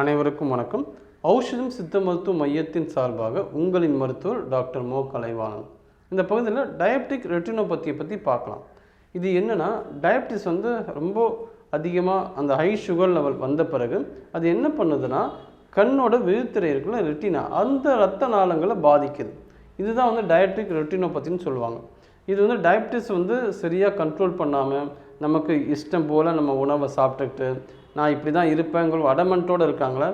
அனைவருக்கும் வணக்கம். ஔஷதம் சித்த மருத்துவ மையத்தின் சார்பாக உங்களின் மருத்துவர் டாக்டர் மோ. கலைவாணன். இந்த பகுதியில் டயபெட்டிக் ரெட்டினோபத்தியை பற்றி பார்க்கலாம். இது என்னென்னா டயபெட்டிஸ் வந்து ரொம்ப அதிகமாக அந்த ஹை சுகர் லெவல் வந்த பிறகு அது என்ன பண்ணுதுன்னா கண்ணோட விழுத்திரை இருக்குல்ல ரெட்டினா அந்த ரத்த நாளங்களை பாதிக்குது. இதுதான் வந்து டயபெட்டிக் ரெட்டினோபத்தின்னு சொல்லுவாங்க. இது வந்து டயபெட்டிஸ் வந்து சரியாக கண்ட்ரோல் பண்ணாமல் நமக்கு இஷ்டம் போல் நம்ம உணவை சாப்பிட்டுக்கிட்டு நான் இப்படி தான் இருப்பேங்கிற அடமெண்ட்டோடு இருக்காங்களே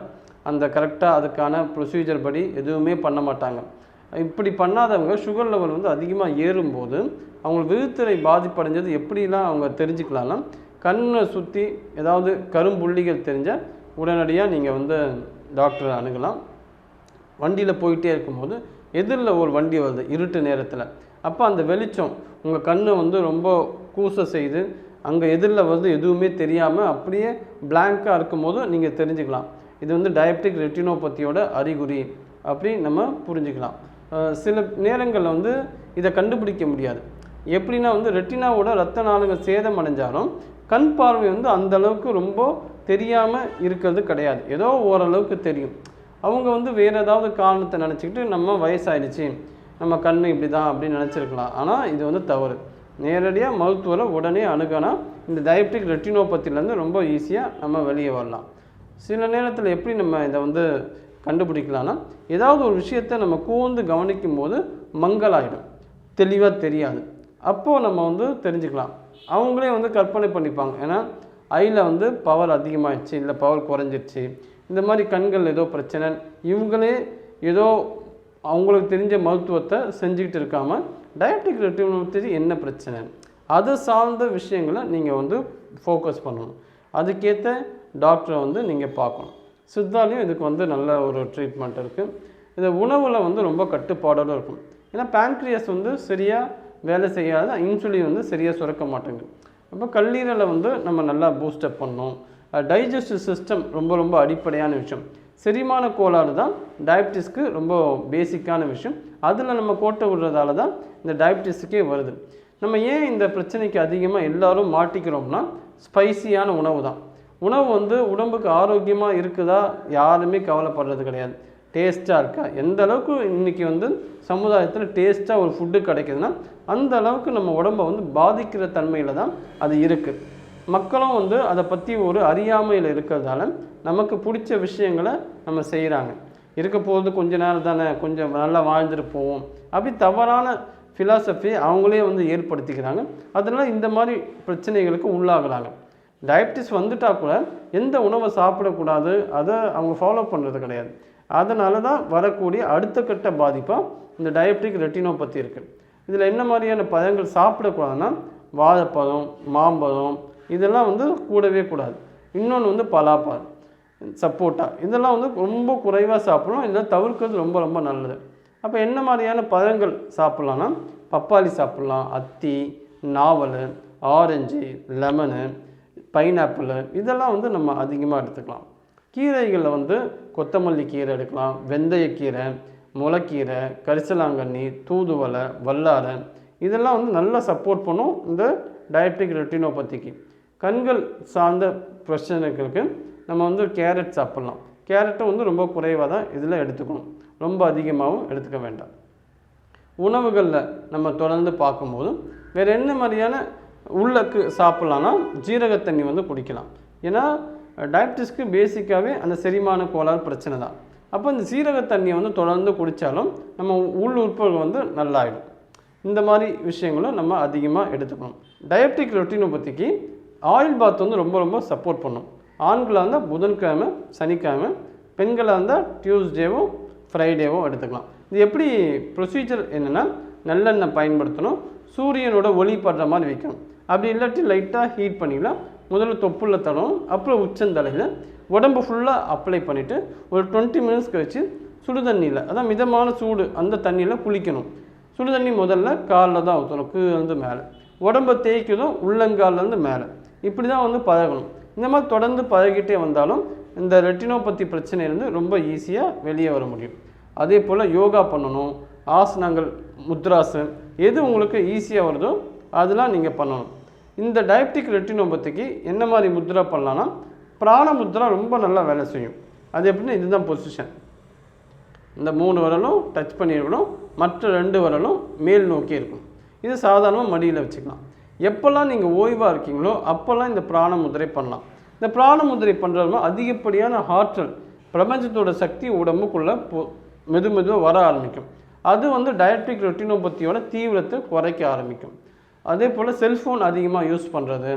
அந்த கரெக்டாக அதுக்கான ப்ரொசீஜர் படி எதுவுமே பண்ண மாட்டாங்க. இப்படி பண்ணாதவங்க சுகர் லெவல் வந்து அதிகமாக ஏறும்போது அவங்க விழுத்திரை பாதிப்படைஞ்சது எப்படிலாம் அவங்க தெரிஞ்சுக்கலாம்னா கண்ணை சுற்றி ஏதாவது கரும்புள்ளிகள் தெரிஞ்சால் உடனடியாக நீங்கள் வந்து டாக்டரை அணுகலாம். வண்டியில் போயிட்டே இருக்கும்போது எதிரில் ஒரு வண்டி வருது இருட்டு நேரத்தில். அப்போ அந்த வெளிச்சம் உங்கள் கண்ணை வந்து ரொம்ப கூச செய்து அங்கே எதிரில் வந்து எதுவுமே தெரியாமல் அப்படியே பிளாங்காக இருக்கும்போது நீங்கள் தெரிஞ்சுக்கலாம். இது வந்து டயபெட்டிக் ரெட்டினோபத்தியோட அறிகுறி அப்படி நம்ம புரிஞ்சுக்கலாம். சில நேரங்களில் வந்து இதை கண்டுபிடிக்க முடியாது. எப்படின்னா வந்து ரெட்டினாவோட ரத்த நாளங்கள் சேதம் அடைஞ்சாலும் கண் பார்வை வந்து அந்த அளவுக்கு ரொம்ப தெரியாமல் இருக்கிறது கிடையாது. ஏதோ ஓரளவுக்கு தெரியும். அவங்க வந்து வேறு ஏதாவது காரணத்தை நினச்சிக்கிட்டு நம்ம வயசாயிடுச்சு. நம்ம கண் இப்படி தான் அப்படின்னு நினச்சிருக்கலாம். ஆனால் இது வந்து தவறு. நேரடியாக மருத்துவரை உடனே அணுகனா இந்த டயபெட்டிக் ரெட்டினோபத்திலேருந்து ரொம்ப ஈஸியாக நம்ம வெளியே வரலாம். சில நேரத்தில் எப்படி நம்ம இதை வந்து கண்டுபிடிக்கலாம்னா ஏதாவது ஒரு விஷயத்தை நம்ம கூர்ந்து கவனிக்கும் போது மங்கலாயிடும். தெளிவாக தெரியாது. அப்போது நம்ம வந்து தெரிஞ்சுக்கலாம். அவங்களே வந்து கற்பனை பண்ணிப்பாங்க. ஏன்னா ஐயில் வந்து பவர் அதிகமாகிடுச்சு இல்லை பவர் குறைஞ்சிருச்சு இந்த மாதிரி கண்கள் ஏதோ பிரச்சனை இவங்களே ஏதோ அவங்களுக்கு தெரிஞ்ச மருத்துவத்தை செஞ்சுக்கிட்டு இருக்காமல் டயபெட்டிக் ரெட்டினோபதி என்ன பிரச்சனை? அது சார்ந்த விஷயங்களை நீங்கள் வந்து ஃபோக்கஸ் பண்ணணும். அதுக்கேற்ற டாக்டரை வந்து நீங்கள் பார்க்கணும். சித்தாலையும் இதுக்கு வந்து நல்ல ஒரு ட்ரீட்மெண்ட் இருக்குது இந்த உணவில் வந்து ரொம்ப கட்டுப்பாடோடு இருக்கும். ஏன்னா பேன்க்ரியஸ் வந்து சரியாக வேலை செய்யாத. இன்சுலின் வந்து சரியாக சுரக்க மாட்டேங்குது. அப்போ கல்லீரலை வந்து நம்ம நல்லா பூஸ்டப் பண்ணணும். டைஜஸ்டிவ் சிஸ்டம் ரொம்ப ரொம்ப அடிப்படையான விஷயம். செரிமான கோளாறு தான் டயபிட்டிஸ்க்கு ரொம்ப பேசிக்கான விஷயம். அதில் நம்ம கோட்டை விடுறதால தான் இந்த டயபிட்டிஸுக்கே வருது. நம்ம ஏன் இந்த பிரச்சனைக்கு அதிகமாக எல்லோரும் மாட்டிக்கிறோம்னா ஸ்பைசியான உணவு தான். உணவு வந்து உடம்புக்கு ஆரோக்கியமாக இருக்குதா யாருமே கவலைப்படுறது கிடையாது. டேஸ்ட்டாக இருக்கா? எந்த அளவுக்கு இன்றைக்கி வந்து சமுதாயத்தில் டேஸ்ட்டாக ஒரு ஃபுட்டு கிடைக்குதுன்னா அந்த அளவுக்கு நம்ம உடம்பை வந்து பாதிக்கிற தன்மையில் தான் அது இருக்குது மக்களும் வந்து அதை பற்றி ஒரு அறியாமையில் இருக்கிறதால நமக்கு பிடிச்ச விஷயங்களை நம்ம செய்கிறாங்க இருக்க போகிறது கொஞ்ச நேரம் தானே கொஞ்சம் நல்லா வாழ்ந்துட்டு போவோம். அப்படி தவறான ஃபிலாசபி அவங்களே வந்து ஏற்படுத்திக்கிறாங்க. அதனால் இந்த மாதிரி பிரச்சனைகளுக்கு உள்ளாகிறாங்க. டயபிட்டிஸ் வந்துட்டா கூட எந்த உணவை சாப்பிடக்கூடாது அதை அவங்க ஃபாலோ பண்ணுறது கிடையாது. அதனால தான் வரக்கூடிய அடுத்த கட்ட பாதிப்பாக இந்த டயபெட்டிக் ரெட்டினோபத்தி இருக்குது இதில் என்ன மாதிரியான பழங்கள் சாப்பிடக்கூடாதுன்னா வாழைப்பழம் மாம்பழம் இதெல்லாம் வந்து கூடவே கூடாது. இன்னொன்று வந்து பலாப்பழம் சப்போட்டா. இதெல்லாம் வந்து ரொம்ப குறைவாக சாப்பிடலாம் இதெல்லாம் தவிர்க்கிறது ரொம்ப ரொம்ப நல்லது. அப்போ என்ன மாதிரியான பழங்கள் சாப்பிட்லான்னா பப்பாளி சாப்பிட்லாம் அத்தி நாவல் ஆரஞ்சு லெமனு பைனாப்பிள் இதெல்லாம் வந்து நம்ம அதிகமாக எடுத்துக்கலாம். கீரைகளில் வந்து கொத்தமல்லி கீரை எடுக்கலாம் வெந்தயக்கீரை முளைக்கீரை கரிசலாங்கண்ணி தூதுவளை வல்லாரை. இதெல்லாம் வந்து நல்லா சப்போர்ட் பண்ணும் இந்த டயபெட்டிக் ரெட்டினோபத்திக்கு கண்கள் சார்ந்த பிரச்சனைகளுக்கு நம்ம வந்து கேரட் சாப்பிட்லாம். கேரட்டும் வந்து ரொம்ப குறைவாக தான் இதில் எடுத்துக்கணும். ரொம்ப அதிகமாகவும் எடுத்துக்க வேண்டாம். உணவுகளில் நம்ம தொடர்ந்து பார்க்கும்போது வேறு என்ன மாதிரியான உள்ளக்கு சாப்பிட்லான்னா ஜீரக தண்ணி வந்து குடிக்கலாம். ஏன்னா டயபிட்டிஸ்க்கு பேசிக்காகவே அந்த செரிமான கோளாறு பிரச்சனை தான். அப்போ இந்த சீரக தண்ணியை வந்து தொடர்ந்து குடித்தாலும் நம்ம உள் உறுப்புகள் வந்து நல்லாயிடும். இந்த மாதிரி விஷயங்களும் நம்ம அதிகமாக எடுத்துக்கணும். டயபெட்டிக் ரொட்டினோபதிக்கு ஆயில் பாத் வந்து ரொம்ப ரொம்ப சப்போர்ட் பண்ணும். ஆண்களாக இருந்தால் புதன்கிழமை சனிக்கிழமை பெண்களாக இருந்தால் டியூஸ்டேவும் ஃப்ரைடேவும் எடுத்துக்கலாம். இது எப்படி ப்ரொசீஜர் என்னென்னா நல்லெண்ணெய் பயன்படுத்தணும் சூரியனோட ஒளி படுற மாதிரி வைக்கணும். அப்படி இல்லாட்டி லைட்டாக ஹீட் பண்ணிக்கலாம். முதல்ல தொப்புள்ள தடவும் அப்புறம் உச்சந்தலையில் உடம்பு ஃபுல்லாக அப்ளை பண்ணிவிட்டு ஒரு டுவெண்ட்டி மினிட்ஸ் கழிச்சு சுடு தண்ணியில் அதான் மிதமான சூடு அந்த தண்ணியில் குளிக்கணும். சுடு தண்ணி முதல்ல காலில் தான் ஊற்றணும் கீழேருந்து மேலே. உடம்பை தேய்க்கதும் உள்ளங்கால்லேருந்து மேலே. இப்படி தான் வந்து பழகணும். இந்த மாதிரி தொடர்ந்து பழகிட்டே வந்தாலும் இந்த ரெட்டினோபதி பிரச்சனையிலேருந்து ரொம்ப ஈஸியாக வெளியே வர முடியும். அதே போல் யோகா பண்ணணும் ஆசனங்கள் முத்ராசன் எது உங்களுக்கு ஈஸியாக வருதோ அதெல்லாம் நீங்கள் பண்ணணும். இந்த டயபெட்டிக் ரெட்டினோபத்திக்கு என்ன மாதிரி முத்ரா பண்ணலான்னா பிராண முத்ரா ரொம்ப நல்லா வேலை செய்யும். அது எப்படின்னா இதுதான் பொசிஷன் இந்த மூணு விரலும் டச் பண்ணியிருக்கணும் மற்ற ரெண்டு விரலும் மேல் நோக்கி இருக்கும். இது சாதாரணமாக மடியில் வச்சுக்கலாம். எப்போல்லாம் நீங்கள் ஓய்வாக இருக்கீங்களோ அப்போல்லாம் இந்த பிராண முதிரை பண்ணலாம். இந்த பிராண முதிரை பண்ணுறது அதிகப்படியான ஆற்றல் பிரபஞ்சத்தோட சக்தி உடம்புக்குள்ளே போ மெது மெதுவாக வர ஆரம்பிக்கும். அது வந்து டயட்ரிக் ரொட்டினோபத்தியோட தீவிரத்தை குறைக்க ஆரம்பிக்கும். அதே போல் செல்ஃபோன் அதிகமாக யூஸ் பண்ணுறது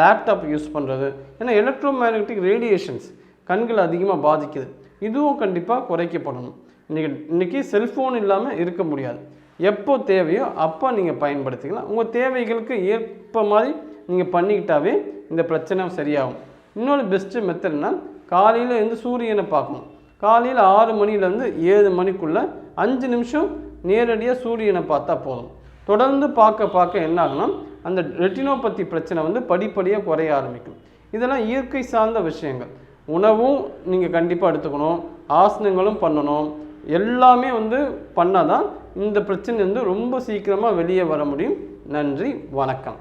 லேப்டாப் யூஸ் பண்ணுறது ஏன்னா எலக்ட்ரோ மேக்னட்டிக் ரேடியேஷன்ஸ் கண்கள் அதிகமாக பாதிக்குது. இதுவும் கண்டிப்பாக குறைக்கப்படணும். இன்றைக்கி இன்றைக்கி செல்ஃபோன் இல்லாமல் இருக்க முடியாது. எப்போ தேவையோ அப்போ நீங்கள் பயன்படுத்திக்கலாம். உங்கள் தேவைகளுக்கு ஏற்ப மாதிரி நீங்கள் பண்ணிக்கிட்டாவே இந்த பிரச்சனை சரியாகும். இன்னொரு பெஸ்ட்டு மெத்தட்னா காலையில் இருந்து சூரியனை பார்க்கணும். காலையில் ஆறு மணிலேருந்து ஏழு மணிக்குள்ளே அஞ்சு நிமிஷம் நேரடியாக சூரியனை பார்த்தா போதும். தொடர்ந்து பார்க்க பார்க்க என்ன ஆகுனா அந்த ரெட்டினோபத்தி பிரச்சனை வந்து படிப்படியாக குறைய ஆரம்பிக்கும். இதெல்லாம் இயற்கை சார்ந்த விஷயங்கள். உணவும் நீங்கள் கண்டிப்பாக எடுத்துக்கணும். ஆசனங்களும் பண்ணணும். எல்லாமே வந்து பண்ணால் தான் இந்த பிரச்சனை வந்து ரொம்ப சீக்கிரமாக வெளியே வர முடியும். நன்றி வணக்கம்.